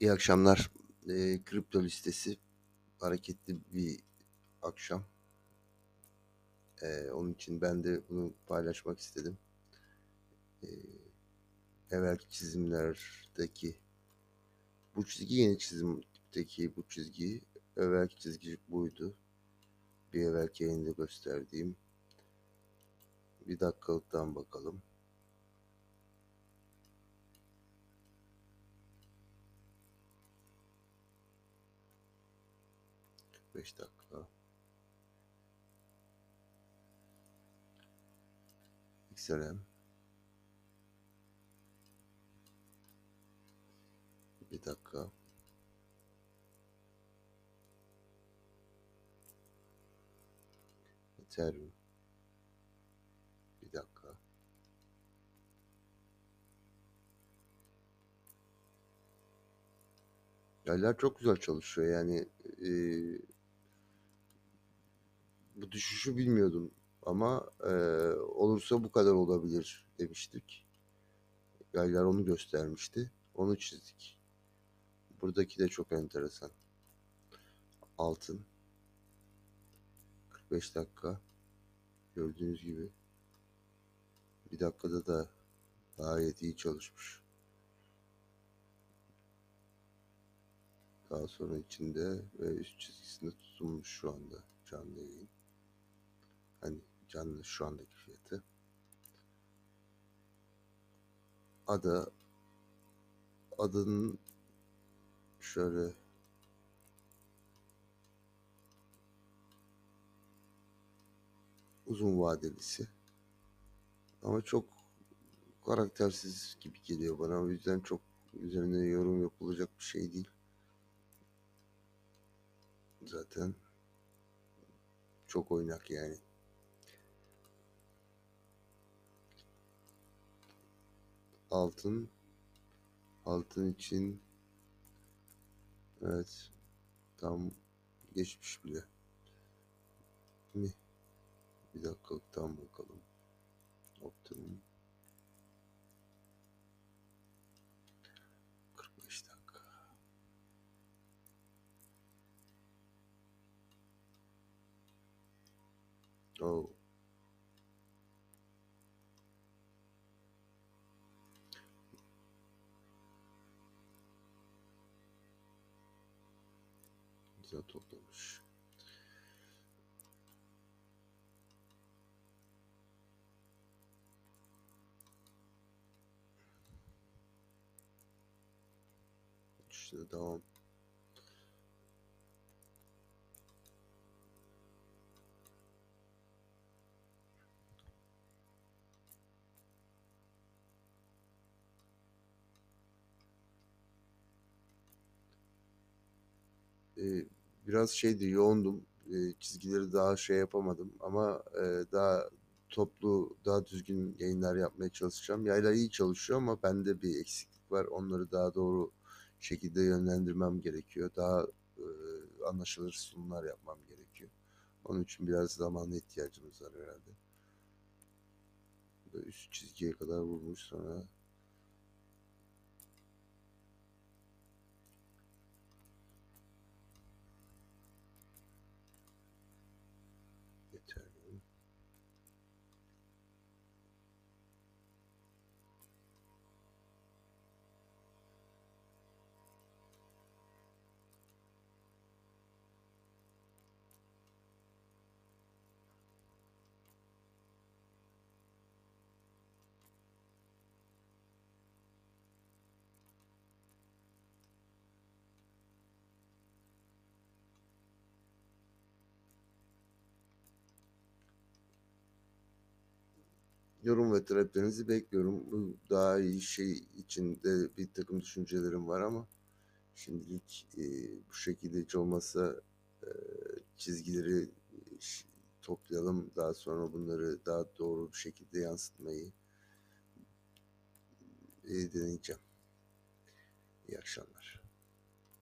İyi akşamlar. Eee, kripto listesi hareketli bir akşam. Eee, onun için ben de bunu paylaşmak istedim. Eee, evvelki çizimlerdeki bu çizgi yeni çizimdeki bu çizgi evvelki çizgi buydu. Bir evvelki yayında gösterdiğim bir dakikalıktan bakalım. 5 dakika. XLM. Bir dakika. Ethereum. Bir dakika. Yerler çok güzel çalışıyor yani e, bu düşüşü bilmiyordum ama e, olursa bu kadar olabilir demiştik. Yaylar onu göstermişti. Onu çizdik. Buradaki de çok enteresan. Altın. 45 dakika. Gördüğünüz gibi. Bir dakikada da gayet iyi çalışmış. Daha sonra içinde ve üst çizgisinde tutulmuş şu anda canlı yayın. Hani canlı şu andaki fiyatı. Ada adının şöyle uzun vadelisi. Ama çok karaktersiz gibi geliyor bana. O yüzden çok üzerine yorum yapılacak bir şey değil. Zaten çok oynak yani altın altın için evet tam geçmiş bile. Mi? Bir dakikalıktan bakalım. Optimum. 45 dakika. Oh güzel toplamış. İşte devam. Ee, biraz şeydi yoğundum. Ee, çizgileri daha şey yapamadım ama e, daha toplu, daha düzgün yayınlar yapmaya çalışacağım. Yaylar iyi çalışıyor ama bende bir eksiklik var. Onları daha doğru şekilde yönlendirmem gerekiyor. Daha e, anlaşılır sunumlar yapmam gerekiyor. Onun için biraz zamana ihtiyacımız var herhalde. Üst çizgiye kadar vurmuş sonra Ethereum. Yorum ve taleplerinizi bekliyorum. Bu daha iyi şey içinde bir takım düşüncelerim var ama şimdilik e, bu şekilde hiç olmazsa e, çizgileri ş- toplayalım. Daha sonra bunları daha doğru bir şekilde yansıtmayı e, deneyeceğim. İyi akşamlar.